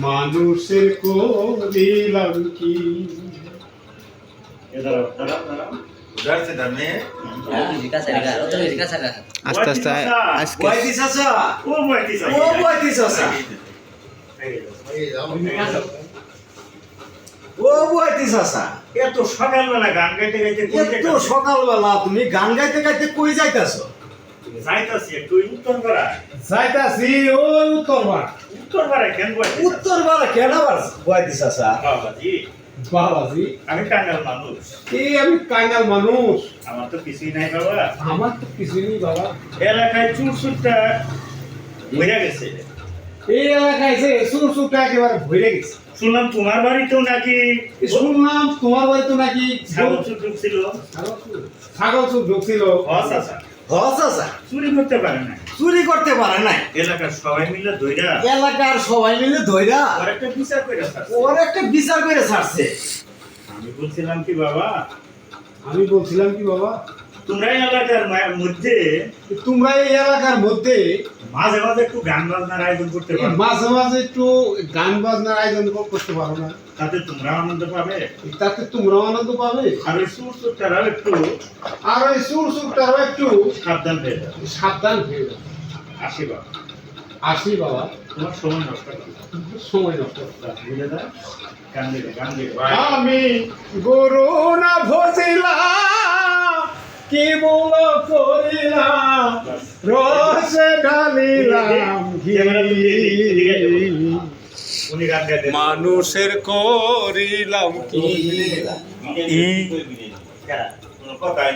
মানুষের কবি কি? এত সকালবেলা গান গাইতে গাইতে এত সকালবেলা তুমি গান গাইতে গাইতে কই যাইতাছো? যাইতাছি একটু উত্তর যাইতাছি ওই কেন উত্তর কেন আবার চাচা বাবাজি। বাবাজি? আমি কাঙ্গাল মানুষ। এই আমি কাঙ্গাল মানুষ। আমার তো কিছুই নাই বাবা। আমার তো কিছুই নেই বাবা। এলাকায় চুর চুরটা ভরে গেছে। এই এলাকায় যে একেবারে ভরে গেছে। শুনলাম তোমার বাড়িতেও নাকি শুনলাম তোমার বাড়িতে নাকি ছাগল চুর ঢুকছিল ছাগল সুর ঢুকছিল হস আচ্ছা। হ চাচা চুরি করতে পারে না। চুরি করতে পারে না এলাকার সবাই মিলে ধইরা। এলাকার সবাই মিলে ধইরা। একটা বিচার করে ছাড়ছে। ওর একটা বিচার করে ছাড়ছে। আমি বলছিলাম কি বাবা? আমি বলছিলাম কি বাবা? তোমরা এলাকার মধ্যে তোমরা এই এলাকার মধ্যে মাঝে মাঝে একটু গান বাজনার আয়োজন করতে পারো। মাঝে মাঝে একটু গান বাজনার আয়োজন করতে পারো না। তাতে তোমরা আনন্দ পাবে। তাতে তোমরাও আনন্দ পাবে। আর ওই সুর সুরটারাও একটু আর ওই সুর সুরটারও একটু সাবধান হয়ে যাবে সাবধান হয়ে যাবে আসি বাবা। আসি বাবা। তোমার সময় নষ্ট সময় নষ্ট বুঝে দাও গান দিবে গান দিবে আমি গরু না ভজিলাম কি বল করিলাম রসে ঢালিলাম ঘি উনি গান গাইতে মানুষের করিলাম কি?